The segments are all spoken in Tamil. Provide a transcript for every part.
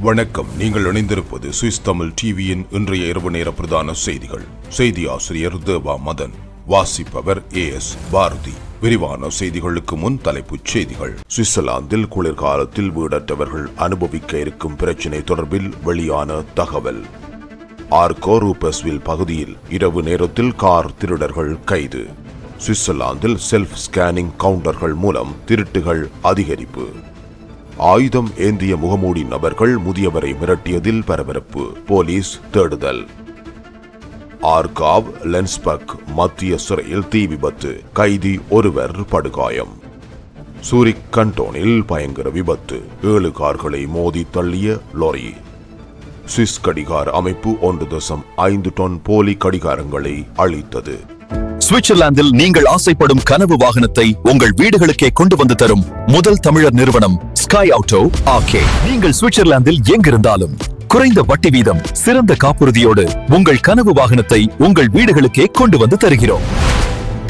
வணக்கம். நீங்கள் இணைந்திருப்பது சுவிஸ் தமிழ் டிவியின் இன்றைய இரவு நேர பிரதான செய்திகள். செய்தி ஆசிரியர் தேவா மதன் வாசிப்பவர் ஏ எஸ் பாரதி. விரிவான செய்திகளுக்கு முன் தலைப்புச் செய்திகள். சுவிட்சர்லாந்தில் குளிர்காலத்தில் வீடற்றவர்கள் அனுபவிக்க இருக்கும் பிரச்சினை தொடர்பில் வெளியான தகவல். ஆர்கோ ரூபஸ்வில் பகுதியில் இரவு நேரத்தில் கார் திருடர்கள் கைது. சுவிட்சர்லாந்தில் செல்ஃப் ஸ்கேனிங் கவுண்டர்கள் மூலம் திருட்டுகள் அதிகரிப்பு. ஆயுதம் ஏந்திய முகமூடி நபர்கள் முதியவரை மிரட்டியதில் பரபரப்பு. போலீஸ் தேடுதல். ஆர்காவ் லென்ஸ்பக் மத்திய சிறையில் தீ விபத்து. கைதி ஒருவர் படுகாயம். சூரிக் கண்டோனில் பயங்கர விபத்து. ஏழு கார்களை மோதி தள்ளிய லொரி. சுவிஸ் கடிகார அமைப்பு ஒன்று தசம் ஐந்து டன் போலி கடிகாரங்களை அளித்தது சுவிட்சர்லாந்தில் நீங்கள் ஆசைப்படும் கனவு வாகனத்தை உங்கள் வீடுகளுக்கே கொண்டு வந்து தரும் முதல் தமிழர் நிறுவனம் ஸ்கை ஆட்டோ ஆகே நீங்கள் சுவிட்சர்லாந்தில் எங்கிருந்தாலும் குறைந்த வட்டி வீதம் சிறந்த காப்புறுதியோடு உங்கள் கனவு வாகனத்தை உங்கள் வீடுகளுக்கே கொண்டு வந்து தருகிறோம்.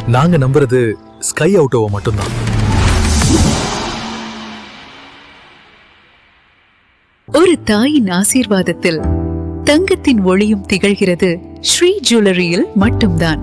நாங்க நம்புறது ஸ்கை ஆட்டோவை மட்டும்தான். ஒரு தாயின் ஆசீர்வாதத்தில் தங்கத்தின் ஒளியும் திகழ்கிறது ஸ்ரீ ஜுவல்லரியில் மட்டும்தான்.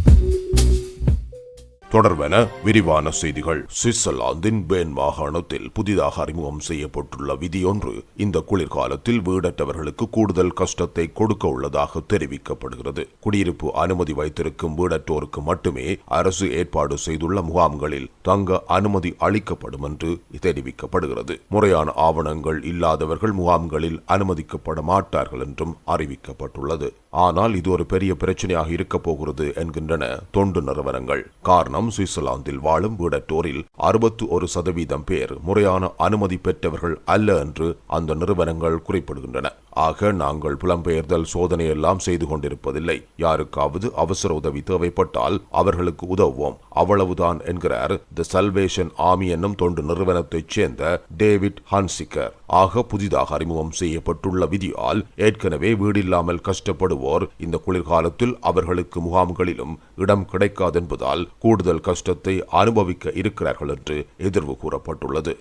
தொடர்பென விரிவான செய்திகள். சுவிட்சர்லாந்தின் பேன் மாகாணத்தில் புதிதாக அறிமுகம் செய்யப்பட்டுள்ள விதியொன்று இந்த குளிர்காலத்தில் வீடற்றவர்களுக்கு கூடுதல் கஷ்டத்தை கொடுக்க உள்ளதாக தெரிவிக்கப்படுகிறது. குடியிருப்பு அனுமதி வைத்திருக்கும் வீடற்றோருக்கு மட்டுமே அரசு ஏற்பாடு செய்துள்ள முகாம்களில் தங்க அனுமதி அளிக்கப்படும் என்று தெரிவிக்கப்படுகிறது. முறையான ஆவணங்கள் இல்லாதவர்கள் முகாம்களில் அனுமதிக்கப்பட மாட்டார்கள் என்றும் அறிவிக்கப்பட்டுள்ளது. ஆனால் இது ஒரு பெரிய பிரச்சனையாக இருக்கப் போகிறது என்கின்றன. தொண்டு நிறுவனங்கள். காரணம் சுவிட்சர்லாந்தில் வாழும் வீடற்றோரில் அறுபத்து ஒரு சதவீதம் பேர் முறையான அனுமதி பெற்றவர்கள் அல்ல என்று அந்த நிறுவனங்கள் குறிப்பிடுகின்றன. ஆக நாங்கள் புலம்பெயர்தல் சோதனையெல்லாம் செய்து கொண்டிருப்பதில்லை. யாருக்காவது அவசர உதவி தேவைப்பட்டால் அவர்களுக்கு உதவுவோம். அவ்வளவுதான் என்கிறார் தி சல்வேஷன் ஆமி என்னும் தொண்டு நிறுவனத்தைச் சேர்ந்த டேவிட் ஹான்சிக்கர். ஆக புதிதாக அறிமுகம் செய்யப்பட்டுள்ள விதியால் ஏற்கனவே வீடில்லாமல் கஷ்டப்படுவோர் இந்த குளிர்காலத்தில் அவர்களுக்கு முகாம்களிலும் இடம் கிடைக்காது என்பதால் கூடுதல் கஷ்டத்தை அனுபவிக்க இருக்கிறார்கள் என்று எதிர்வு கூறப்பட்டுள்ளது.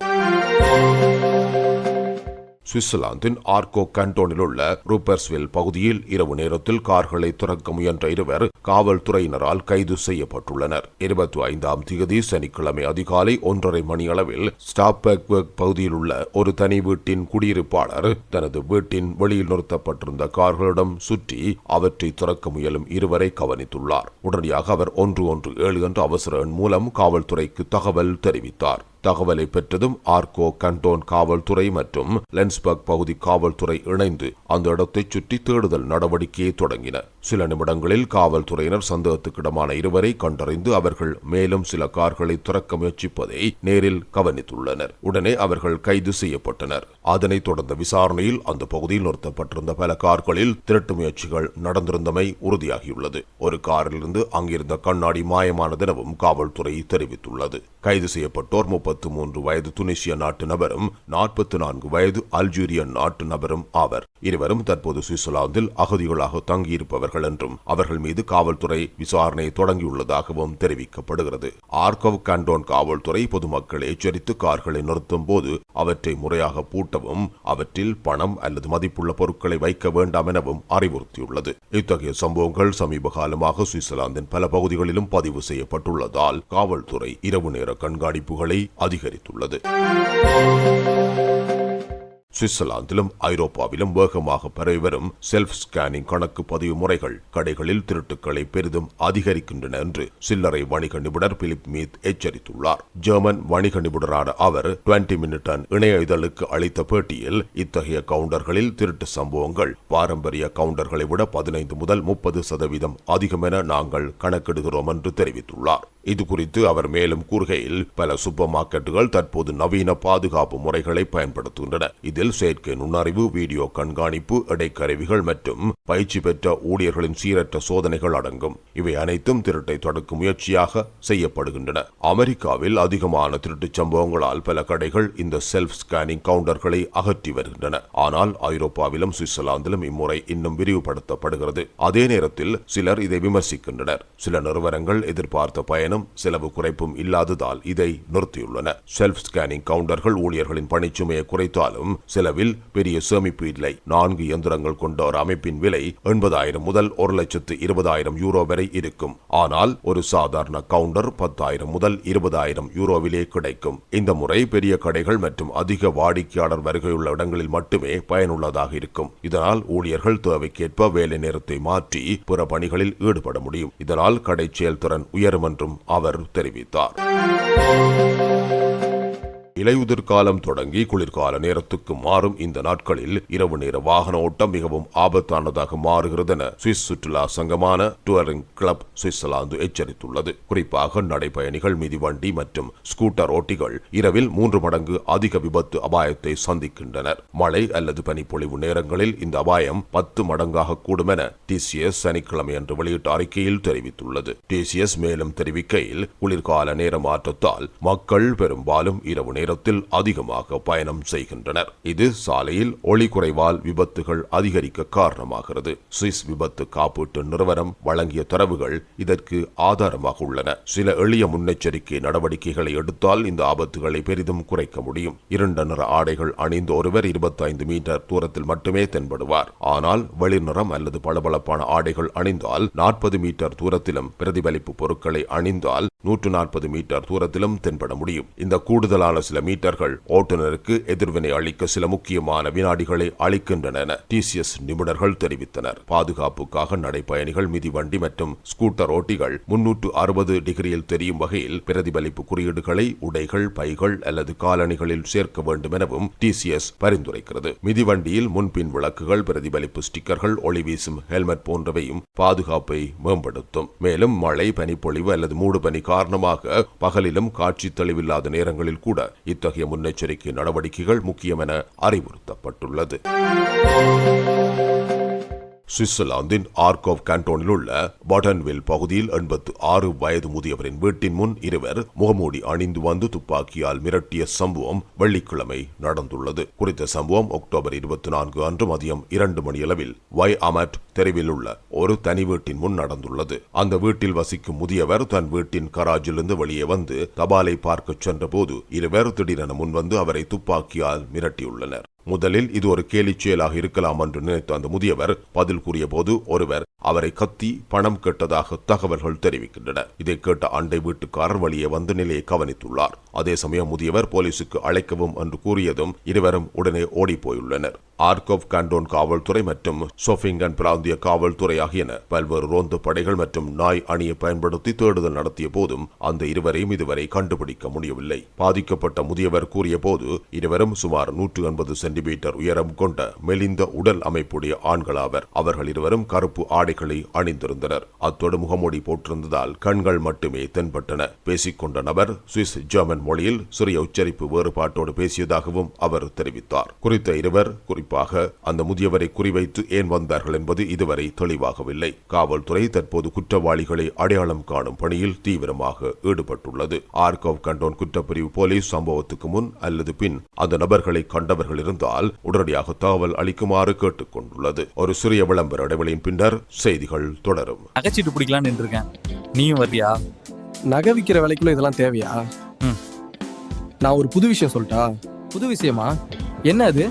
சுவிட்சர்லாந்தின் ஆர்கோ கண்டோனில் உள்ள ரூபர்ஸ்வில் பகுதியில் இரவு நேரத்தில் கார்களை துறக்க முயன்ற இருவர் காவல்துறையினரால் கைது செய்யப்பட்டுள்ளனர். இருபத்தி ஐந்தாம் தேதி சனிக்கிழமை அதிகாலை ஒன்றரை மணி அளவில் ஸ்டாப்பெக்வர்க் பகுதியில் உள்ள ஒரு தனி வீட்டின் குடியிருப்பாளர் தனது வீட்டின் வெளியில் நிறுத்தப்பட்டிருந்த கார்களிடம் சுற்றி அவற்றை துறக்க முயலும் இருவரை கவனித்துள்ளார். உடனடியாக அவர் ஒன்று ஒன்று ஏழு என்ற அவசர எண் மூலம் காவல்துறைக்கு தகவல் தெரிவித்தார். தகவலை பெற்றதும் ஆர்கோ கண்டோன் காவல்துறை மற்றும் லென்ஸ்பர்க் பகுதி காவல்துறை இணைந்து அந்த இடத்தை சுற்றி தேடுதல் நடவடிக்கையை தொடங்கின. சில நிமிடங்களில் காவல்துறையினர் சந்தேகத்துக்கிடமான இருவரை கண்டறிந்து அவர்கள் மேலும் சில கார்களை திறக்க முயற்சிப்பதை நேரில் கவனித்துள்ளனர். உடனே அவர்கள் கைது செய்யப்பட்டனர். அதனைத் தொடர்ந்த விசாரணையில் அந்த பகுதியில் நிறுத்தப்பட்டிருந்த பல கார்களில் திருட்டு முயற்சிகள் நடந்திருந்தமை உறுதியாகியுள்ளது. ஒரு காரிலிருந்து அங்கிருந்த கண்ணாடி மாயமானதெனவும் காவல்துறை தெரிவித்துள்ளது. கைது செய்யப்பட்டோர் முப்பத்து மூன்று வயது துனிசிய நாட்டு நபரும் நாற்பத்தி நான்கு வயது அல்ஜீரிய நாட்டு நபரும் ஆவர். இருவரும் தற்போது சுவிட்சர்லாந்தில் அகதிகளாக தங்கியிருப்பவர்கள் என்றும் அவர்கள் மீது காவல்துறை விசாரணை தொடங்கியுள்ளதாகவும் தெரிவிக்கப்படுகிறது. ஆர்கவ் கண்டோன் காவல்துறை பொதுமக்களை எச்சரித்து கார்களை நிறுத்தும் போது அவற்றை முறையாக பூட்டவும் அவற்றில் பணம் அல்லது மதிப்புள்ள பொருட்களை வைக்க வேண்டாம் எனவும் அறிவுறுத்தியுள்ளது. இத்தகைய சம்பவங்கள் சமீப காலமாக சுவிட்சர்லாந்தின் பல பகுதிகளிலும் பதிவு செய்யப்பட்டுள்ளதால் காவல்துறை இரவு நேர கண்காணிப்புகளை அதிகரித்துள்ளது. சுவிட்சர்லாந்திலும் ஐரோப்பாவிலும் வேகமாக பரவி வரும் செல்ஃப் ஸ்கேனிங் கணக்கு பதிவு முறைகள் கடைகளில் திருட்டுக்களை பெரிதும் அதிகரிக்கின்றன என்று சில்லறை வணிக நிபுணர் பிலிப் மீத் எச்சரித்துள்ளார். ஜெர்மன் வணிக நிபுணரான அவர் டுவெண்டி மினிட்டன் இணைய இதழுக்கு அளித்த பேட்டியில் இத்தகைய கவுண்டர்களில் திருட்டு சம்பவங்கள் பாரம்பரிய கவுண்டர்களை விட பதினைந்து முதல் முப்பது சதவீதம் அதிகம் என நாங்கள் கணக்கிடுகிறோம் என்று தெரிவித்துள்ளார். இது குறித்து அவர் மேலும் கூறுகையில் பல சூப்பர் மார்க்கெட்டுகள் தற்போது நவீன பாதுகாப்பு முறைகளை பயன்படுத்துகின்றன. இது இதில் செயற்கை நுண்ணறிவு வீடியோ கண்காணிப்பு இடைக்கருவிகள் மற்றும் பயிற்சி பெற்ற ஊழியர்களின் சீரற்ற சோதனைகள் அடங்கும். இவை அனைத்தும் திருட்டை தடுக்கும் முயற்சியாக செய்யப்படுகின்றன. அமெரிக்காவில் அதிகமான திருட்டுச் சம்பவங்களால் பல கடைகள் இந்த செல்ஃப் ஸ்கேனிங் கவுண்டர்களை அகற்றி வருகின்றன. ஆனால் ஐரோப்பாவிலும் சுவிட்சர்லாந்திலும் இம்முறை இன்னும் விரிவுபடுத்தப்படுகிறது. அதே நேரத்தில் சிலர் இதை விமர்சிக்கின்றனர். சில நிறுவனங்கள் எதிர்பார்த்த பயனும் செலவு குறைப்பும் இல்லாததால் இதை நிறுத்தியுள்ளன. செல்ஃப் ஸ்கேனிங் கவுண்டர்கள் ஊழியர்களின் பணிச்சுமையை குறைத்தாலும் செலவில் பெரிய சேமிப்பு இல்லை. நான்கு இயந்திரங்கள் கொண்ட ஒரு அமைப்பின் விலை எண்பதாயிரம் முதல் ஒரு லட்சத்து இருபதாயிரம் யூரோ வரை இருக்கும். ஆனால் ஒரு சாதாரண கவுண்டர் பத்தாயிரம் முதல் இருபதாயிரம் யூரோவிலே கிடைக்கும். இந்த முறை பெரிய கடைகள் மற்றும் அதிக வாடிக்கையாளர் வருகையுள்ள இடங்களில் மட்டுமே பயனுள்ளதாக இருக்கும். இதனால் ஊழியர்கள் தேவைக்கேற்ப வேலை நேரத்தை மாற்றி பிற பணிகளில் ஈடுபட முடியும். இதனால் கடை செயல்திறன் உயரும் என்றும் அவர் தெரிவித்தார். இலையுதிர் காலம் தொடங்கி குளிர்கால நேரத்துக்கு மாறும் இந்த நாட்களில் இரவு நேர வாகன ஓட்டம் மிகவும் ஆபத்தானதாக மாறுகிறது என சுவிஸ் சுற்றுலா சங்கமான டூரிங் கிளப் சுவிட்சர்லாந்து எச்சரித்துள்ளது. குறிப்பாக நடைபயணிகள் மிதிவண்டி மற்றும் ஸ்கூட்டர் ஓட்டிகள் இரவில் மூன்று மடங்கு அதிக விபத்து அபாயத்தை சந்திக்கின்றனர். மழை அல்லது பனிப்பொழிவு நேரங்களில் இந்த அபாயம் பத்து மடங்காக கூடும் என டிசிஎஸ் சனிக்கிழமை அன்று வெளியிட்ட அறிக்கையில் தெரிவித்துள்ளது. டிசிஎஸ் மேலும் தெரிவிக்கையில் குளிர்கால நேர மாற்றத்தால் மக்கள் பெரும்பாலும் இரவு நேரத்தில் அதிகமாக பயணம் செய்கின்றனர். இது சாலையில் ஒளி குறைவால் விபத்துகள் அதிகரிக்க காரணமாகிறது. சுவிஸ் விபத்து காப்பீட்டு நிறுவனம் வழங்கிய தரவுகள் இதற்கு ஆதாரமாக உள்ளன. சில எளிய முன்னெச்சரிக்கை நடவடிக்கைகளை எடுத்தால் இந்த ஆபத்துகளை பெரிதும் குறைக்க முடியும். இருண்ட நிற ஆடைகள் அணிந்த ஒருவர் 25 மீட்டர் தூரத்தில் மட்டுமே தென்படுவார். ஆனால் வெளிநிறம் அல்லது பளபளப்பான ஆடைகள் அணிந்தால் நாற்பது மீட்டர் தூரத்திலும் பிரதிபலிப்பு பொருட்களை அணிந்தால் நூற்று நாற்பது மீட்டர் தூரத்திலும் தென்பட முடியும். இந்த கூடுதலான சில மீட்டர்கள் ஓட்டுநருக்கு எதிர்வினை அளிக்க சில முக்கியமான வினாடிகளை அளிக்கின்றன டிசிஎஸ் நிபுணர்கள் தெரிவித்தனர். பாதுகாப்புக்காக நடைப்பயணிகள் மிதிவண்டி மற்றும் ஸ்கூட்டர் ஓட்டிகள் முன்னூற்று அறுபது டிகிரியில் தெரியும் வகையில் பிரதிபலிப்பு குறியீடுகளை உடைகள் பைகள் அல்லது காலணிகளில் சேர்க்க வேண்டும் எனவும் டிசிஎஸ் பரிந்துரைக்கிறது. மிதிவண்டியில் முன்பின் விளக்குகள் பிரதிபலிப்பு ஸ்டிக்கர்கள் ஒளி வீசும் ஹெல்மெட் போன்றவையும் பாதுகாப்பை மேம்படுத்தும். மேலும் மழை பனிப்பொழிவு அல்லது மூடுபனி காரணமாக பகலிலும் காட்சி தெளிவில்லாத நேரங்களில் கூட இத்தகைய முன்னெச்சரிக்கை நடவடிக்கைகள் முக்கியம் என அறிவுறுத்தப்பட்டுள்ளது. சுவிட்சர்லாந்தின் ஆர்கோவ் கேண்டோனில் உள்ள பட்டன்வில் பகுதியில் எண்பத்து ஆறு வயது முதியவரின் வீட்டின் முன் இருவர் முகமூடி அணிந்து வந்து துப்பாக்கியால் மிரட்டிய சம்பவம் வெள்ளிக்கிழமை நடந்துள்ளது. குறித்த சம்பவம் அக்டோபர் இருபத்தி நான்கு அன்று மதியம் இரண்டு மணியளவில் வை அமட் தெருவில் உள்ள ஒரு தனி வீட்டின் முன் நடந்துள்ளது. அந்த வீட்டில் வசிக்கும் முதியவர் தன் வீட்டின் கராஜிலிருந்து வெளியே வந்து தபாலை பார்க்கச் சென்றபோது இருவர் திடீரென முன்வந்து அவரை துப்பாக்கியால் மிரட்டியுள்ளனர். முதலில் இது ஒரு கேலிச் செயலாக இருக்கலாம் என்று நினைத்த அந்த முதியவர் பதில் கூறிய போது ஒருவர் அவரை கத்தி பணம் கேட்டதாக தகவல்கள் தெரிவிக்கின்றன. இதை கேட்ட அண்டை வீட்டுக்காரர் வழியே வந்து நிலையை கவனித்துள்ளார். அதே சமயம் முதியவர் போலீசுக்கு அழைக்கவும் என்று கூறியதும் இருவரும் உடனே ஓடிப்போயுள்ளனர். ஆர்கோவ் கண்டோன் காவல்துறை மற்றும் சோஃபிங்கன் பிராந்திய காவல்துறை ஆகியன பல்வேறு ரோந்து படைகள் மற்றும் நாய் அணியை பயன்படுத்தி தேடுதல் நடத்திய போதும் அந்த இருவரையும் இதுவரை கண்டுபிடிக்க முடியவில்லை. பாதிக்கப்பட்ட முதியவர் கூறிய போது இருவரும் சுமார் நூற்று எண்பது சென்டிமீட்டர் உயரம் கொண்ட மெலிந்த உடல் அமைப்புடைய ஆண்களாவர். அவர்கள் இருவரும் கருப்பு ஆடைகளை அணிந்திருந்தனர். அத்தோடு முகமூடி போட்டிருந்ததால் கண்கள் மட்டுமே தென்பட்டன. பேசிக்கொண்ட நபர் சுவிஸ் ஜெர்மன் மொழியில் சிறிய உச்சரிப்பு வேறுபாட்டோடு பேசியதாகவும் அவர் தெரிவித்தார். குறித்த இருவர் குறிப்பாக அந்த முதியவரை குறிவைத்து ஏன் வந்தார்கள் என்பது இதுவரை தெளிவாகவில்லை. காவல்துறை தற்போது குற்றவாளிகளை அடையாளம் காணும் பணியில் தீவிரமாக ஈடுபட்டுள்ளது. ஆர்கவ் கண்டோன் குற்றப்பிரிவு போலீஸ் சம்பவத்துக்கு முன் அல்லது பின் அந்த நபர்களை கண்டவர்கள் இருந்தால் உடனடியாக தகவல் அளிக்குமாறு கேட்டுக் கொண்டுள்ளது ஒரு சிறிய விளம்பர இடைவெளியின் பின்னர் செய்திகள் தொடரும். நகைச்சீட்டு பிடிக்கலான்னு இருக்கேன் நீயும் வர்றியா? நகை விற்கிற விலைக்குள்ள இதெல்லாம் தேவையா. நான் ஒரு புது விஷயம் சொல்லட்டா புது விஷயமா? என்ன அது?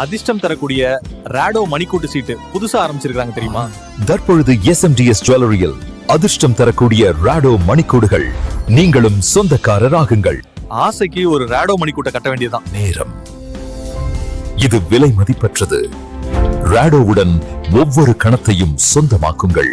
அதிர்ஷ்டம் தரக்கூடிய ராடோ மணிக்கூட்டு சீட்டு புதுசா ஆரம்பிச்சிருக்காங்க தெரியுமா? தற்பொழுது எஸ்எம்டிஎஸ் ஜுவல்லரியில் அதிர்ஷ்டம் தரக்கூடிய ராடோ மணிக்கூடுகள். நீங்களும் சொந்தக்காரராகுங்கள். ஆசைக்கு ஒரு ராடோ மணிக்கூட்டை கட்ட வேண்டியதுதான். நேரம். இது விலை மதிப்பற்றது. ராடோவுடன் ஒவ்வொரு கணத்தையும் சொந்தமாக்குங்கள்.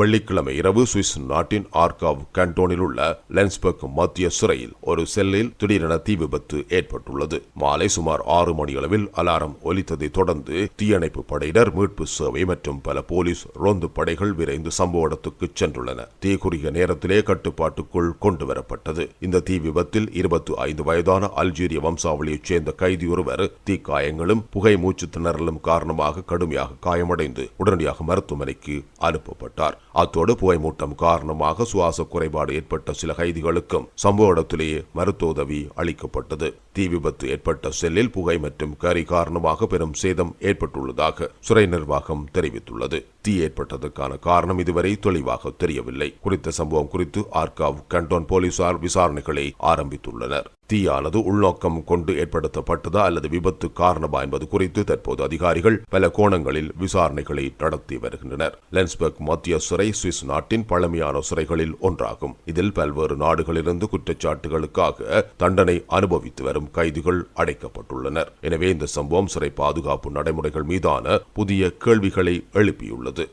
வெள்ளிக்கிழமை இரவு சுவிஸ் நாட்டின் ஆர்காவ் கண்டோனில் உள்ள லென்ஸ்பர்க் மத்திய சிறையில் ஒரு செல்லில் திடீரென தீ விபத்து ஏற்பட்டுள்ளது. மாலை சுமார் ஆறு மணியளவில் அலாரம் ஒலித்ததை தொடர்ந்து தீயணைப்பு படையினர் மீட்பு சேவை மற்றும் பல போலீஸ் ரோந்து படைகள் விரைந்து சம்பவ இடத்துக்கு சென்றுள்ளன. தீ குறுகிய நேரத்திலே கட்டுப்பாட்டுக்குள் கொண்டு வரப்பட்டது இந்த தீ விபத்தில் இருபத்தி ஐந்து வயதான அல்ஜீரிய வம்சாவளியைச் சேர்ந்த கைதி ஒருவர் தீக்காயங்களும் புகை மூச்சு திணறலும் காரணமாக கடுமையாக காயமடைந்து உடனடியாக மருத்துவமனைக்கு அனுப்பப்பட்டார். அத்தோடு புகைமூட்டம் காரணமாக சுவாச குறைபாடு ஏற்பட்ட சில கைதிகளுக்கும் சம்பவ இடத்திலேயே மருத்துவ உதவி அளிக்கப்பட்டது. தீ விபத்து ஏற்பட்ட செல்லில் புகை மற்றும் கரி காரணமாக பெரும் சேதம் ஏற்பட்டுள்ளதாக சிறை நிர்வாகம் தெரிவித்துள்ளது. தீ ஏற்பட்டதற்கான காரணம் இதுவரை தெளிவாக தெரியவில்லை. குறித்த சம்பவம் குறித்து ஆர்காவ் கண்டோன் போலீசார் விசாரணைகளை ஆரம்பித்துள்ளனர். தீயானது உள்நோக்கம் கொண்டு ஏற்படுத்தப்பட்டதா அல்லது விபத்து காரணமா என்பது குறித்து தற்போது அதிகாரிகள் பல கோணங்களில் விசாரணைகளை நடத்தி வருகின்றனர். லென்ஸ்பர்க் மத்திய சிறை சுவிஸ் நாட்டின் பழமையான சிறைகளில் ஒன்றாகும். இதில் பல்வேறு நாடுகளிலிருந்து குற்றச்சாட்டுகளுக்காக தண்டனை அனுபவித்து வரும் கைதிகள் அடைக்கப்பட்டுள்ளனர். எனவே இந்த சம்பவம் சிறை பாதுகாப்பு நடைமுறைகள் மீதான புதிய கேள்விகளை எழுப்பியுள்ளது.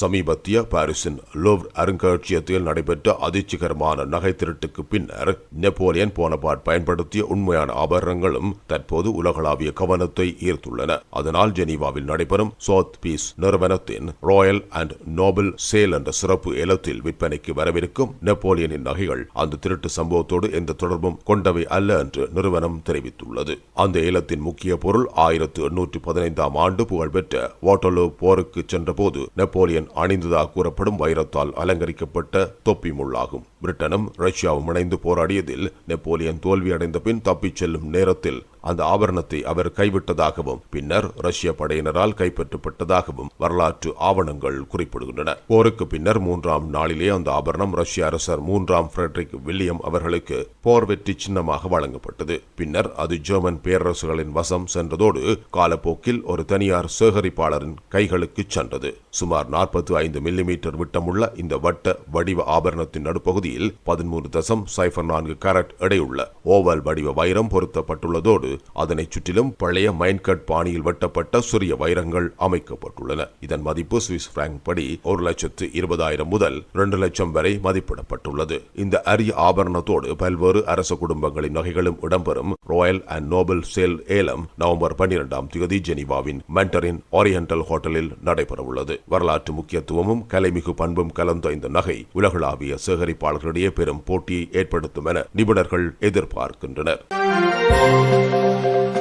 சமீபத்திய பாரிஸின் லோவ் அருங்காட்சியகத்தில் நடைபெற்ற அதிர்ச்சிகரமான நகை திருட்டுக்கு பின்னர் நெப்போலியன் போனபாட் பயன்படுத்திய உண்மையான ஆபரணங்களும் தற்போது உலகளாவிய கவனத்தை ஈர்த்துள்ளன. அதனால் ஜெனீவாவில் நடைபெறும் சோத் பீஸ் நிறுவனத்தின் ராயல் அண்ட் நோபல் சேல் என்ற சிறப்பு ஏலத்தில் விற்பனைக்கு வரவிருக்கும் நெப்போலியனின் நகைகள் அந்த திருட்டு சம்பவத்தோடு எந்த தொடர்பும் கொண்டவை அல்ல என்று நிறுவனம் தெரிவித்துள்ளது. அந்த ஏலத்தின் முக்கிய பொருள் ஆயிரத்து எண்ணூற்று பதினைந்தாம் ஆண்டு புகழ்பெற்ற வாட்டலோ போருக்கு சென்றபோது நெப்போலியன் அணிந்ததாக கூறப்படும் வைரத்தால் அலங்கரிக்கப்பட்ட தொப்பி முள்ளாகும். பிரிட்டனும் ரஷ்யாவும் இணைந்து போராடியதில் நெப்போலியன் தோல்வியடைந்த பின் தப்பிச் செல்லும் நேரத்தில் அந்த ஆபரணத்தை அவர் கைவிட்டதாகவும் பின்னர் ரஷ்ய படையினரால் கைப்பற்றப்பட்டதாகவும் வரலாற்று ஆவணங்கள் குறிப்பிடுகின்றன. போருக்கு பின்னர் மூன்றாம் நாளிலே அந்த ஆபரணம் ரஷ்ய அரசர் மூன்றாம் பிரெட்ரிக் வில்லியம் அவர்களுக்கு போர் வெற்றி சின்னமாக வழங்கப்பட்டது. பின்னர் அது ஜெர்மன் பேரரசுகளின் வசம் சென்றதோடு காலப்போக்கில் ஒரு தனியார் சேகரிப்பாளரின் கைகளுக்கு சென்றது. சுமார் நாற்பத்தி ஐந்து மில்லிமீட்டர் விட்டமுள்ள இந்த வட்ட வடிவ ஆபரணத்தின் நடுப்பகுதியில் பதிமூன்று தசம் சைபர் நான்கு கேரட் எடையுள்ள ஓவல் வடிவ வைரம் பொருத்தப்பட்டுள்ளதோடு அதனைச் சுற்றிலும் பழைய மைன்கட் பாணியில் வெட்டப்பட்ட சிறிய வைரங்கள் அமைக்கப்பட்டுள்ளன. இதன் மதிப்பு சுவிஸ் பிராங்க் படி ஒரு லட்சத்து இருபதாயிரம் முதல் இரண்டு லட்சம் வரை மதிப்பிடப்பட்டுள்ளது. இந்த அரிய ஆபரணத்தோடு பல்வேறு அரச குடும்பங்களின் நகைகளும் இடம்பெறும். ராயல் அண்ட் நோபல் சேல் ஏலம் நவம்பர் பன்னிரெண்டாம் தேதி ஜெனிவாவின் மென்டரின் ஓரியண்டல் ஹோட்டலில் நடைபெறவுள்ளது. வரலாற்று முக்கியத்துவமும் கலைமிகு பண்பும் கலந்த இந்த நகை உலகளாவிய சேகரிப்பாளர்களிடையே பெரும் போட்டியை ஏற்படுத்தும் என நிபுணர்கள் எதிர்பார்க்கின்றனர். Thank you.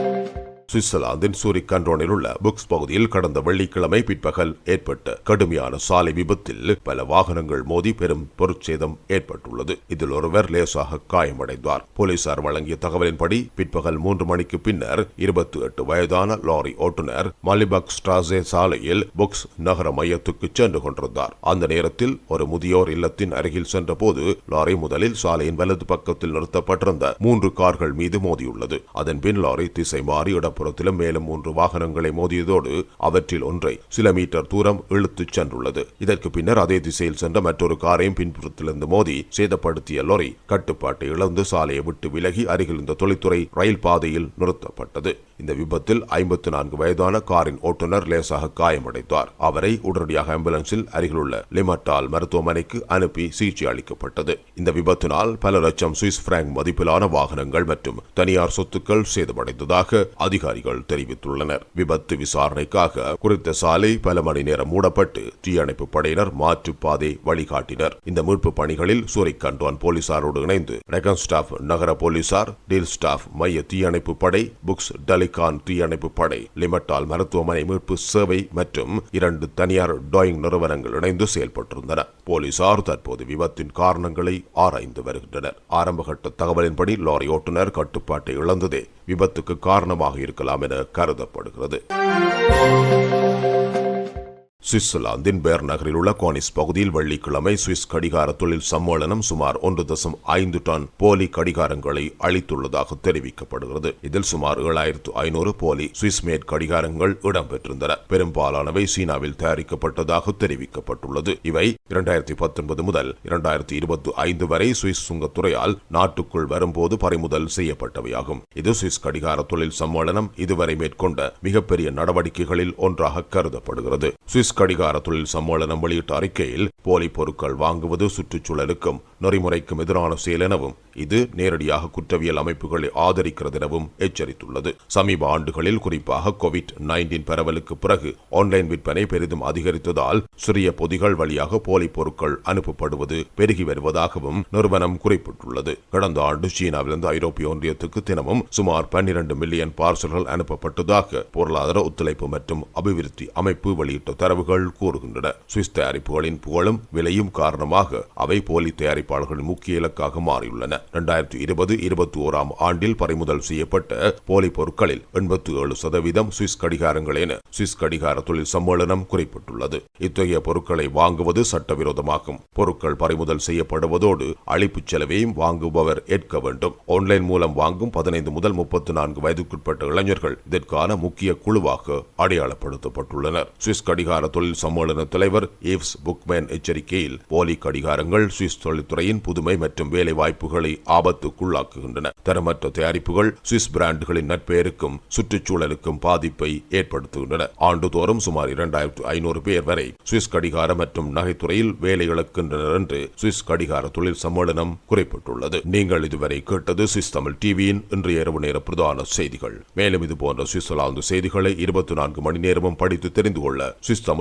சுவிட்சர்லாந்தின் சூரிக் கண்டோனில் உள்ள புக்ஸ் பகுதியில் கடந்த வெள்ளிக்கிழமை பிற்பகல் ஏற்பட்ட கடுமையான சாலை விபத்தில் பல வாகனங்கள் மோதி பெரும் பொருட்சேதம் ஏற்பட்டுள்ளது. இதில் ஒருவர் லேசாக காயமடைந்தார். போலீசார் வழங்கிய தகவலின்படி பிற்பகல் மூன்று மணிக்கு பின்னர் இருபத்தி எட்டு வயதான லாரி ஓட்டுநர் மலிபக் ஸ்ட்ராசே சாலையில் புக்ஸ் நகர மையத்துக்கு சென்று கொண்டிருந்தார். அந்த நேரத்தில் ஒரு முதியோர் இல்லத்தின் அருகில் சென்றபோது லாரி முதலில் சாலையின் வலது பக்கத்தில் நிறுத்தப்பட்டிருந்த மூன்று கார்கள் மீது மோதியுள்ளது. அதன் பின் லாரி திசை மாறி இடப்புறத்திலும் மேலும் மூன்று வாகனங்களை மோதியதோடு அவற்றில் ஒன்றை சில மீட்டர் தூரம் இழுத்துச் சென்றுள்ளது. இதற்கு பின்னர் அதே திசையில் சென்ற மற்றொரு காரையும் பின்புறத்திலிருந்து மோதி சேதப்படுத்திய லொரி கட்டுப்பாட்டை இழந்து சாலையை விட்டு விலகி அருகில் இருந்த தொழில்துறை ரயில் பாதையில் நிறுத்தப்பட்டது. இந்த விபத்தில் ஐம்பத்தி நான்கு வயதான காரின் ஓட்டுநர் லேசாக காயமடைந்தார். அவரை உடனடியாக ஆம்புலன்ஸில் அருகிலுள்ள லிமட்டால் மருத்துவமனைக்கு அனுப்பி சிகிச்சை அளிக்கப்பட்டது. இந்த விபத்தினால் பல லட்சம் சுவிஸ் பிராங்க் மதிப்பிலான வாகனங்கள் மற்றும் தனியார் சொத்துக்கள் சேதமடைந்ததாக அதிகாரிகள் தெரிவித்துள்ளனர். விபத்து விசாரணைக்காக குறித்த சாலை பல மணி நேரம் மூடப்பட்டு தீயணைப்பு படையினர் மாற்றுப்பாதை வழிகாட்டினர். இந்த மீட்பு பணிகளில் சூரிக் கண்டோன் போலீசாரோடு இணைந்து ரெகன் ஸ்டாஃப் நகர போலீசார் டீல் ஸ்டாஃப் மைய தீயணைப்பு படை புக்ஸ் டலிகான் தீயணைப்பு படை லிமட்டால் மருத்துவமனை மீட்பு சேவை மற்றும் இரண்டு தனியார் டாயிங் நிறுவனங்கள் இணைந்து செயல்பட்டிருந்தன. போலீசார் தற்போது விபத்தின் காரணங்களை ஆராய்ந்து வருகின்றனர். ஆரம்பகட்ட தகவலின்படி லாரி ஓட்டுநர் கட்டுப்பாட்டை இழந்ததே விபத்துக்கு காரணமாக இருக்கலாம் என கருதப்படுகிறது. சுவிட்சர்லாந்தின் பேர் நகரில் உள்ள கோனிஸ் பகுதியில் வெள்ளிக்கிழமை சுவிஸ் கடிகார தொழில் சம்மேளனம் சுமார் ஒன்று தசம் ஐந்து டன் போலி கடிகாரங்களை அளித்துள்ளதாக தெரிவிக்கப்படுகிறது. இதில் சுமார் ஏழாயிரத்து ஐநூறு போலி சுவிஸ் மேட் கடிகாரங்கள் இடம்பெற்றிருந்தன. பெரும்பாலானவை சீனாவில் தயாரிக்கப்பட்டதாக தெரிவிக்கப்பட்டுள்ளது. இவை இரண்டாயிரத்தி பத்தொன்பது முதல் இரண்டாயிரத்தி இருபத்தி ஐந்து வரை சுவிஸ் சுங்கத்துறையால் நாட்டுக்குள் வரும்போது பறிமுதல் செய்யப்பட்டவையாகும். இது சுவிஸ் கடிகார தொழில் சம்மேளனம் இதுவரை மேற்கொண்ட மிகப்பெரிய நடவடிக்கைகளில் ஒன்றாக கருதப்படுகிறது. சுவிஸ் கடிகார தொழில் சம்மேளனம் வெளியிட்ட அறிக்கையில் போலி பொருட்கள் வாங்குவது சுற்றுச்சூழலுக்கும் நெறிமுறைக்கும் எதிரான செயல் எனவும் இது நேரடியாக குற்றவியல் அமைப்புகளை ஆதரிக்கிறது எனவும் எச்சரித்துள்ளது. சமீப ஆண்டுகளில் குறிப்பாக கோவிட் நைன்டீன் பரவலுக்கு பிறகு ஆன்லைன் விற்பனை பெரிதும் அதிகரித்ததால் சிறிய பொதிகள் வழியாக போலி பொருட்கள் அனுப்பப்படுவது பெருகி வருவதாகவும் நிறுவனம் குறிப்பிட்டுள்ளது. கடந்த ஆண்டு சீனாவிலிருந்து ஐரோப்பிய ஒன்றியத்துக்கு தினமும் சுமார் பன்னிரண்டு மில்லியன் பார்சல்கள் அனுப்பப்பட்டதாக பொருளாதார ஒத்துழைப்பு மற்றும் அபிவிருத்தி அமைப்பு வெளியிட்ட தரவு தரவுகள் கூறுகின்றன. சுவிஸ் தயாரிப்புகளின் புகழும் விலையும் காரணமாக அவை போலி தயாரிப்பாளர்களின் முக்கிய இலக்காக மாறியுள்ளன. இரண்டாயிரத்தி இருபது இருபத்தி ஓராம் ஆண்டில் பறிமுதல் செய்யப்பட்ட போலி பொருட்களில் எண்பத்தி ஏழு சதவீதம் சுவிஸ் கடிகாரங்கள் என சுவிஸ் கடிகார தொழில் சம்மேளனம் குறிப்பிட்டுள்ளது. இத்தகைய பொருட்களை வாங்குவது சட்டவிரோதமாகும். பொருட்கள் பறிமுதல் செய்யப்படுவதோடு அழிப்புச் செலவையும் வாங்குபவர் ஏற்க வேண்டும். ஆன்லைன் மூலம் வாங்கும் பதினைந்து முதல் முப்பத்தி நான்கு வயதுக்குட்பட்ட இளைஞர்கள் இதற்கான முக்கிய குழுவாக அடையாளப்படுத்தப்பட்டுள்ளனர். சுவிஸ் கடிகார தொழில் சம்மேளன தலைவர் ஈவ்ஸ் புக்மேன் எச்சரிக்கையில் போலி கடிகாரங்கள் சுவிஸ் தொழில்துறையின் புதுமை மற்றும் வேலை வாய்ப்புகளை ஆபத்துக்குள்ளாக்குகின்றன. தரமற்ற தயாரிப்புகள் சுவிஸ் பிராண்டுகளின் நட்பெயருக்கும் சுற்றுச்சூழலுக்கும் பாதிப்பை ஏற்படுத்துகின்றன. ஆண்டுதோறும் சுமார் இரண்டாயிரத்து ஐநூறு பேர் வரை சுவிஸ் கடிகார மற்றும் நகைத்துறையில் வேலை இழக்கின்றனர் என்று சுவிஸ் கடிகார தொழில் சம்மேளனம் குறிப்பிட்டுள்ளது. நீங்கள் இதுவரை கேட்டது சுவிஸ் தமிழ் டிவியின் இன்றைய இரவு நேர பிரதான செய்திகள். மேலும் இது போன்ற சுவிட்சர்லாந்து செய்திகளை இருபத்தி நான்கு மணி நேரமும் படித்து தெரிந்து கொள்ள Swiss Tamil